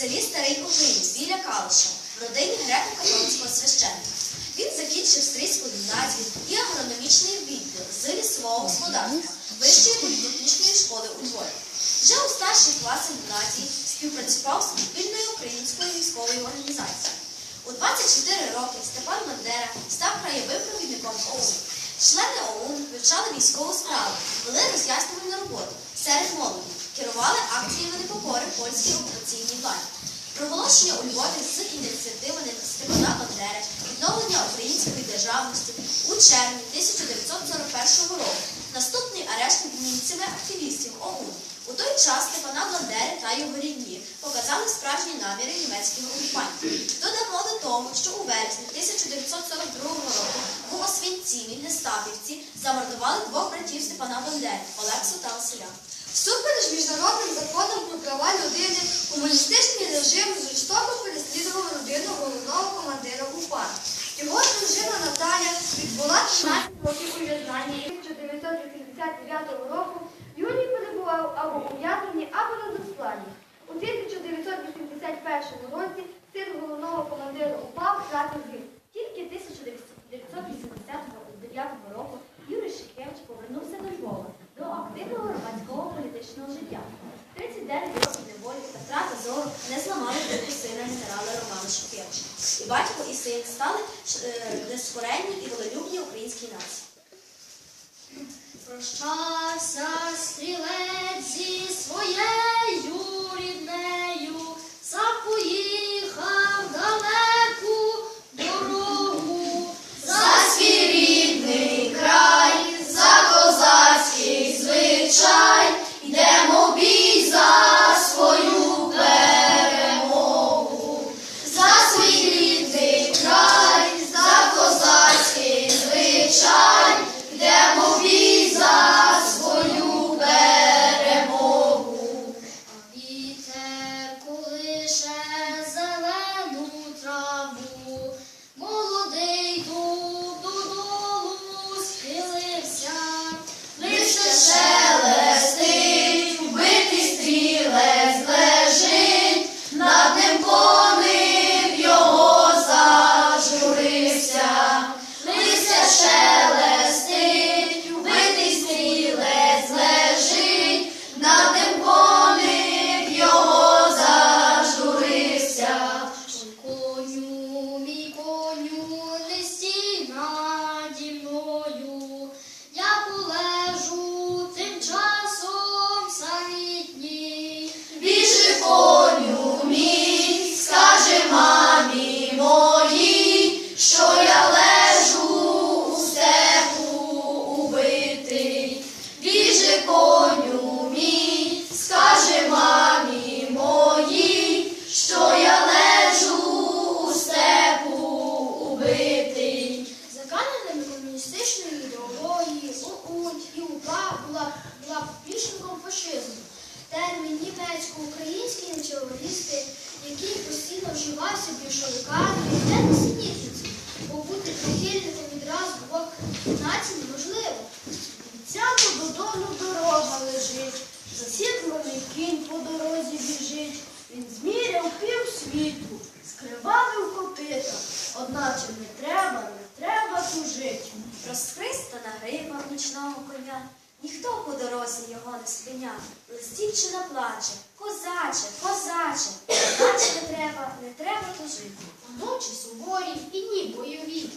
селі Старий Огинь біля Калуша в родині греко-католицького священника. Він закінчив стрільську гімназію і агрономічний відділ з лісового господарства Вищої політехнічної школи у Львові. Вже у старших класах гімназії співпрацював з спільною українською військовою організацією. У 24 роки Степан Бандера став краєвим провідником ОУН. Члени ОУН вивчали військову справу, вели роз'яснювальну роботу серед молоді, керували акціями непокори польській окупаційній владі. Проголошення у Львові з ініціативами Степана Бандери, відновлення української державності у червні 1941 року. Наступний арешт німцями активістів ОУН. У той час Степана Бандери та його рідні показали справжні наміри німецьких окупантів. Додамо до того, що у вересні 1942 року в Освінцімі Нестапівці замордували двох братів Степана Бандери Олексу та Василя. Всупереч міжнародним законам про права людини, комуністичний режим жорстоко переслідував родину головного командира УПА. Його дружина Наталя відбула 13 років ув'язнення і 1989 року Юрій перебував або ув'язненні, або на засланні. У 1981 році син головного командира УПА втратив батько, і син стали е, нескоренні і волелюбні українській нації. Прощався стрілець зі своєю вживався більшовиками, не несенітниці, бо бути прихильником відразу двох націй неможливо. Цямо додому дорога лежить, засідланий кінь по дорозі біжить. Він зміряв пів світу, скривавив копита. Одначе не треба, не треба тужить. Розхристана грива нічного коня, ніхто по дорозі його не спиняв. Лиш дівчина плаче, козаче, козаче, наче не треба, не треба тужити. Ночі суворі і дні бойові,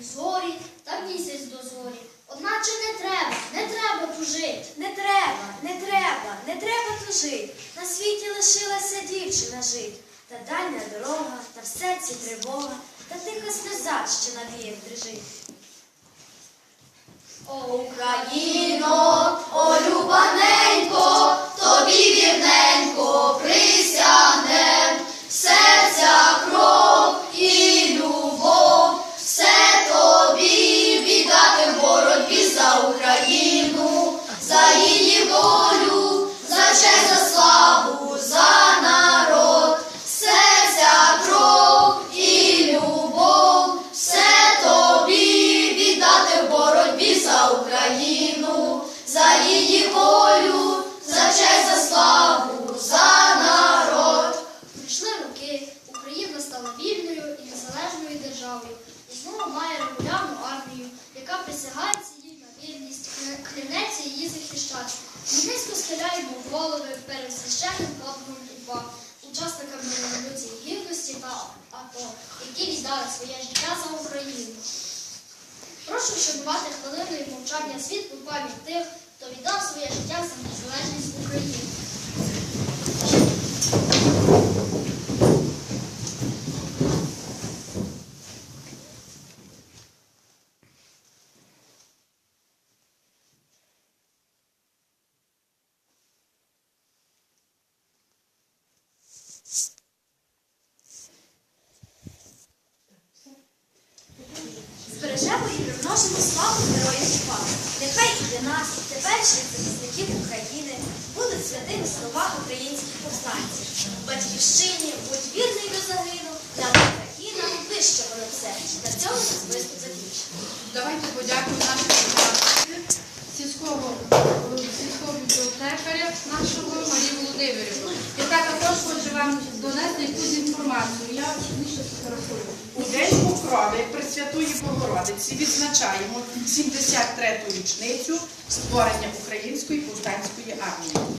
і зорі, та місяць до зорі. Одначе не треба, не треба тужить. Не треба, не треба, не треба тужить. На світі лишилася дівчина жить. Та дальня дорога, та в серці тривога, та тиха сльоза, що на віях дрижить. О, Україно, о любаненько, тобі вірненько АТО, які віддали своє життя за Україну. Прошу вшанувати хвилиною мовчання світлу пам'ять тих, хто віддав своє життя за незалежність України. І славу героїв УПА. Нехай і для нас, теперішніх захисників України, будуть святими слова українських повстанців. Батьківщині, будь вірний до загину, для Україна вище понад все. На цьому наш виступ закінчено. Давайте подякуємо нашому сільського, сільського бібліотекаря нашого Марії Володимирівну, також вам донести якусь інформацію. Я більше сфотографую. У День Покрови Пресвятої Богородиці відзначаємо 73-ту річницю створення Української повстанської армії.